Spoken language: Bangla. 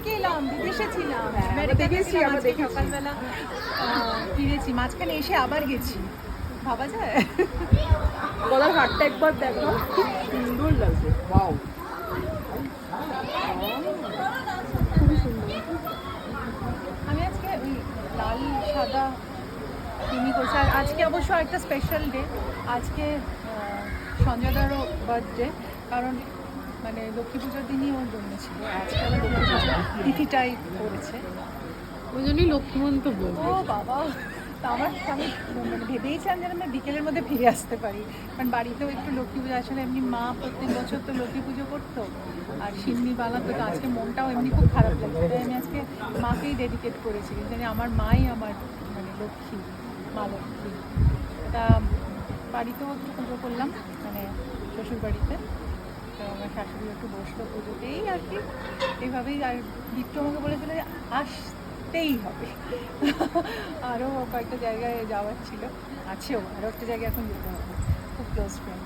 থেকে এলাম বিদেশে ছিলাম। হ্যাঁ, আমরা সকালবেলা ফিরেছি। মাঝখানে এসে আবার গেছি। ভাবা যায়? গলার হাটটা একবার দেখো। সুন্দর লাগছে ওয়াও। খুবই সুন্দর। আমি আজকে ওই লাল সাদা তিনি করছি। আর আজকে অবশ্য একটা স্পেশাল ডে আজকে সঞ্জয়দারও বার্থডে কারণ মানে লক্ষ্মী পুজোর দিনই ওর জন্মেছিল আজকে আবার লক্ষ্মী তিথিটাই পড়েছে ওই জন্যই লক্ষ্মীমন্ত ও বাবা তা আমার আমি মানে ভেবেইছিলাম যেন আমি বিকেলের মধ্যে ফিরে আসতে পারি। কারণ বাড়িতেও একটু লক্ষ্মী পুজো আসলে এমনি মা প্রত্যেক বছর তো লক্ষ্মী পুজো করতো। আর সিন্নি বানাতো তো আজকে মনটাও এমনি খুব খারাপ লাগছে। তাই আমি আজকে মাকেই ডেডিকেট করেছি জানি আমার মাই আমার মানে লক্ষ্মী মা লক্ষ্মী। তা বাড়িতেও একটু পুজো করলাম মানে শ্বশুর বাড়িতে শাশুড়ি একটু বসল ও পুজোতেই আর কি, এইভাবেই আর বিট্টু আমাকে বলেছিল যে আসতেই হবে। আরও কয়েকটা জায়গায় যাওয়ার ছিল, আছেও আরও একটা জায়গায় এখন যেতে হবে। খুব ক্লোজ ফ্রেন্ড